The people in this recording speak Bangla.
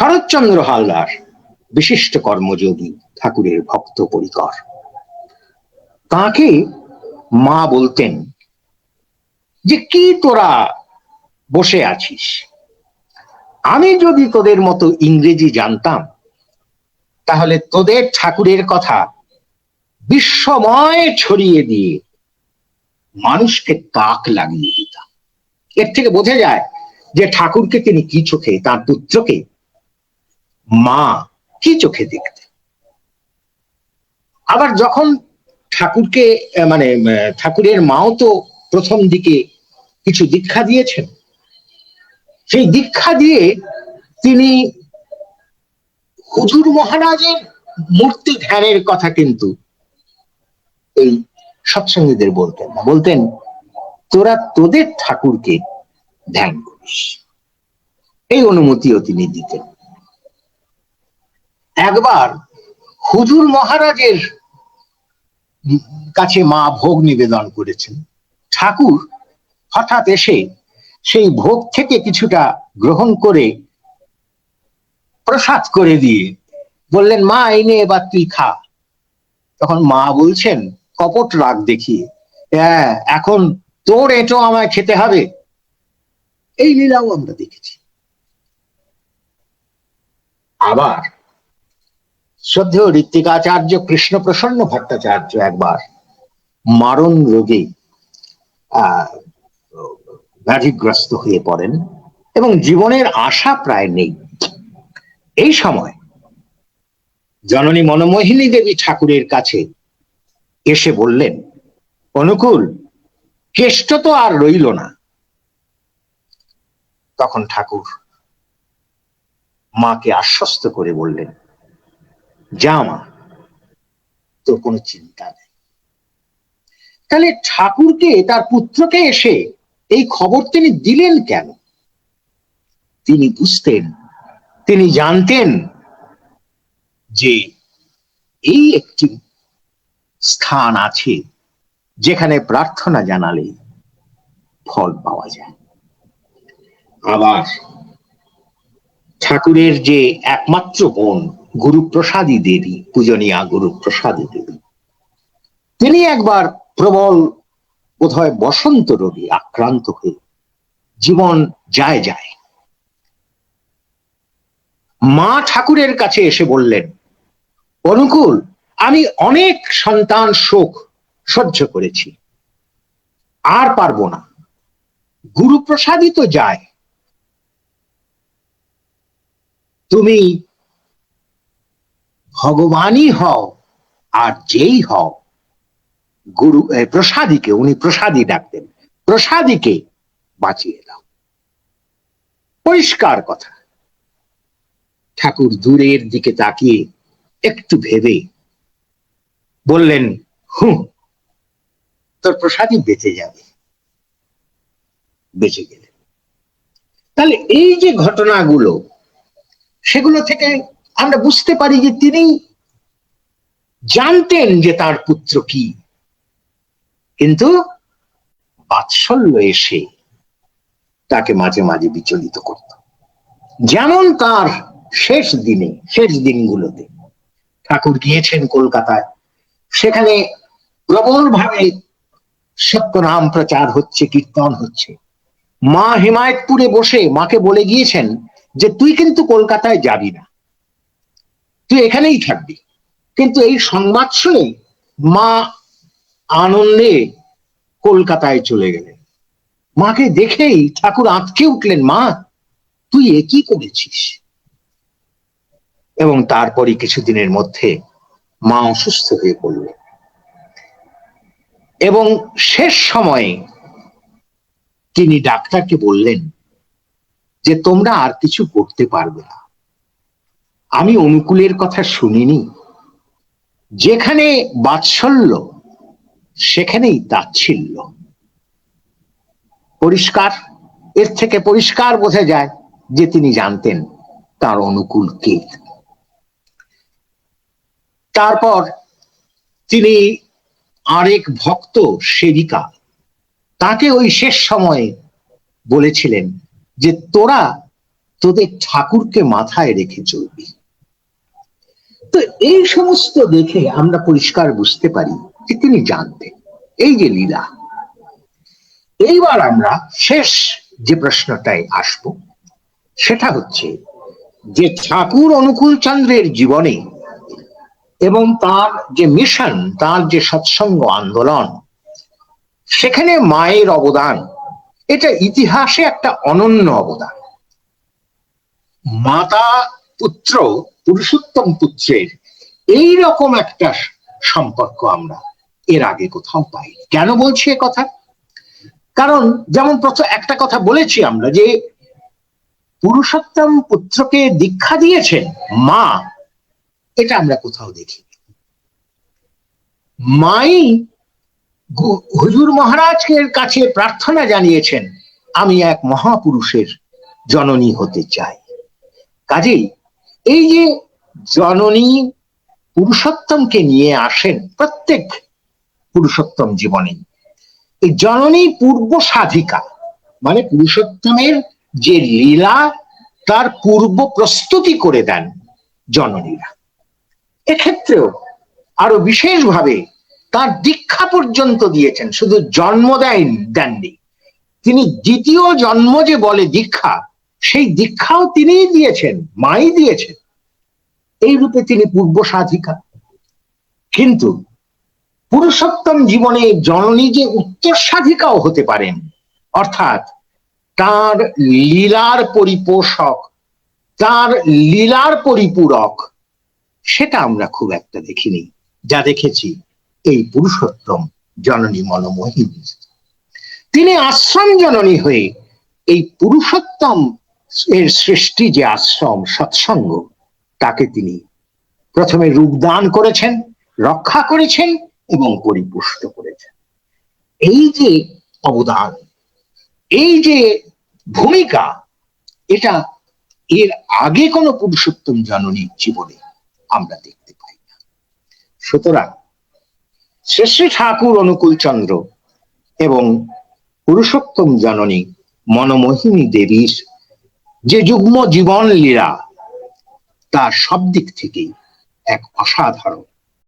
শরৎচন্দ্র হালদার, বিশিষ্ট কর্মযোগী, ঠাকুরের ভক্ত পরিকর। তাকে মা বলতেন, যে কি তোরা বসে আছিস? আমি যদি তোদের মতো ইংরেজি জানতাম, তাহলে তোদের ঠাকুরের কথা বিশ্বময় ছড়িয়ে দিয়ে মানুষকে তাক লাগিয়ে দিতাম। এর থেকে বোঝা যায় যে ঠাকুরকে তিনি কি চোখে, তার পুত্রকে মা কি চোখে দেখতেন আবার যখন ঠাকুরকে মানে ঠাকুরের মাও তো প্রথম দিকে কিছু দীক্ষা দিয়েছেন। সেই দীক্ষা দিয়ে তিনি হুজুর মহারাজের মূর্তি ধ্যানের কথা কিন্তু এই সৎসঙ্গীদের বলতেন না। বলতেন, তোরা তোদের ঠাকুরকে ধ্যান করিস। এই অনুমতিও তিনি দিতেন। একবার হুজুর মহারাজের কাছে মা ভোগ নিবেদন করেছেন। ঠাকুর হঠাৎ এসে সেই ভোগ থেকে কিছুটা গ্রহণ করে প্রসাদ করে দিয়ে বললেন, মা, এই নে এবার তুই খা। তখন মা বলছেন, কপট রাগ দেখিয়ে হ্যাঁ এখন তোর এটো আমায় খেতে হবে। এই লীলাও আমরা দেখেছি। আবার শ্রদ্ধেয় ঋত্বিকাচার্য কৃষ্ণ প্রসন্ন ভট্টাচার্য একবার মারণ রোগে ব্যাধিগ্রস্ত হয়ে পড়েন এবং জীবনের আশা প্রায় নেই। এই সময় জননী মনমোহিনী দেবী ঠাকুরের কাছে এসে বললেন, অনুকূল, কেষ্ট তো আর রইল না। তখন ঠাকুর মাকে আশ্বস্ত করে বললেন যা মা তোর কোনো চিন্তা নেই। তাহলে ঠাকুরকে, তার পুত্রকে এসে এই খবর তিনি দিলেন কেন? তিনি বুঝতেন, তিনি জানতেন যে এই একটি স্থান আছে যেখানে প্রার্থনা জানালে ফল পাওয়া যায়। আবার ঠাকুরের যে একমাত্র বোন, গুরুপ্রসাদী দেবী, পূজনীয়া গুরুপ্রসাদী দেবী। তিনি একবার প্রবল বোধহয় বসন্ত রোগে আক্রান্ত হয়ে জীবন যায় যায়। মা ঠাকুরের কাছে এসে বললেন, অনুকূল, আমি অনেক সন্তান শোক সহ্য করেছি। আর পারব না। গুরুপ্রসাদই তো যায় তুমি ভগবানই হও আর যেই হও। গুরু প্রসাদীকে, উনি প্রসাদী ডাকতেন। প্রসাদীকে বাঁচিয়ে দাও। পরিষ্কার কথা। ঠাকুর দূরের দিকে তাকিয়ে একটু ভেবে বললেন, হুঁ, তোর প্রসাদই বেঁচে যাবে। বেঁচে গেলেন তাহলে এই যে ঘটনাগুলো সেগুলো থেকে আমরা বুঝতে পারি যে তিনি জানতেন যে তার পুত্র কি। কিন্তু বাৎসল্য এসে তাকে মাঝে মাঝে বিচলিত করত। যেমন তার শেষ দিনে, শেষ দিনগুলোতে ঠাকুর গিয়েছেন কলকাতায়। সেখানে প্রবল ভাবে সত্যনাম প্রচার হচ্ছে, কীর্তন হচ্ছে। মা হিমায়তপুরে বসে মাকে বলে গিয়েছেন যে তুই কিন্তু কলকাতায় যাবি না। তুই এখানেই থাকবি। কিন্তু এই সংবাদ শুনে মা আনন্দে কলকাতায় চলে গেলেন। মাকে দেখেই ঠাকুর আঁতকে উঠলেন, মা, তুই এ কি করেছিস? এবং তারপরই কিছুদিনের মধ্যে মা অসুস্থ হয়ে পড়লেন। এবং শেষ সময়ে তিনি ডাক্তারকে বললেন যে তোমরা আর কিছু করতে পারবে না। আমি অনুকূলের কথা শুনিনি। যেখানে বাৎসল্য, সেখানেই তাচ্ছিল্য। পরিষ্কার? এর থেকে পরিষ্কার বোঝা যায় যে তিনি জানতেন তার অনুকূল কে। তারপর তিনি আরেক ভক্ত সেবিকা, তাকে ওই শেষ সময়ে বলেছিলেন যে তোরা তোদের ঠাকুরকে মাথায় রেখে চলবি। তো এই সমস্ত দেখে আমরা পরিষ্কার বুঝতে পারি যে তিনি জানতেন এই যে লীলা। এইবার আমরা শেষ যে প্রশ্নটায় আসব, সেটা হচ্ছে যে ঠাকুর অনুকূল চন্দ্রের জীবনে এবং তার যে মিশন, তার যে সৎসঙ্গ আন্দোলন, সেখানে মায়ের অবদান এটা ইতিহাসে একটা অনন্য অবদান। মাতা পুত্র পুরুষোত্তম পুত্রের এই রকম একটা সম্পর্ক আমরা এর আগে কোথাও পাই কেন বলছি এ কথা? কারণ যেমন প্রথম একটা কথা বলেছি আমরা যে পুরুষোত্তম পুত্রকে দীক্ষা দিয়েছেন মা, এটা আমরা কোথাও দেখি মাই হুজুর মহারাজকে কাছে প্রার্থনা জানিয়েছেন, আমি এক মহাপুরুষের জননী হতে চাই। কাজেই এই যে জননী পুরুষোত্তমকে নিয়ে আসেন প্রত্যেক পুরুষোত্তম জীবনে, এই জননী পূর্ব সাধিকা মানে পুরুষোত্তমের যে লীলা, তার পূর্ব প্রস্তুতি করে দেন জননীরা। এক্ষেত্রেও আরও বিশেষভাবে তার দীক্ষা পর্যন্ত দিয়েছেন, শুধু জন্ম দেন দেননি। তিনি দ্বিতীয় জন্ম যে বলে দীক্ষা, সেই দীক্ষাও তিনিই দিয়েছেন, মাই দিয়েছেন। এই রূপে তিনি পূর্ব সাধিকা। কিন্তু পুরুষোত্তম জীবনে জননী যে উত্তর সাধিকাও হতে পারেন, অর্থাৎ তার লীলার পরিপোষক, তার লীলার পরিপূরক, সেটা আমরা খুব একটা দেখিনি। যা দেখেছি এই পুরুষোত্তম জননী মনমোহিনী। তিনি আশ্রম জননী হয়ে এই পুরুষোত্তম এর সৃষ্টি যে আশ্রম সৎসঙ্গ, তাকে তিনি প্রথমে রূপদান করেছেন, রক্ষা করেছেন এবং পরিপুষ্ট করেছেন। এই যে অবদান, এই যে ভূমিকা, এটা এর আগে কোনো পুরুষোত্তম জননীর জীবনে আমরা দেখতে পাই না। সুতরাং শ্রী শ্রী ঠাকুর অনুকূল চন্দ্র এবং পুরুষোত্তম জাননী মনমোহিনী দেবীর যে যুগ্ম জীবন লীলা তা সব দিক থেকেই এক অসাধারণ।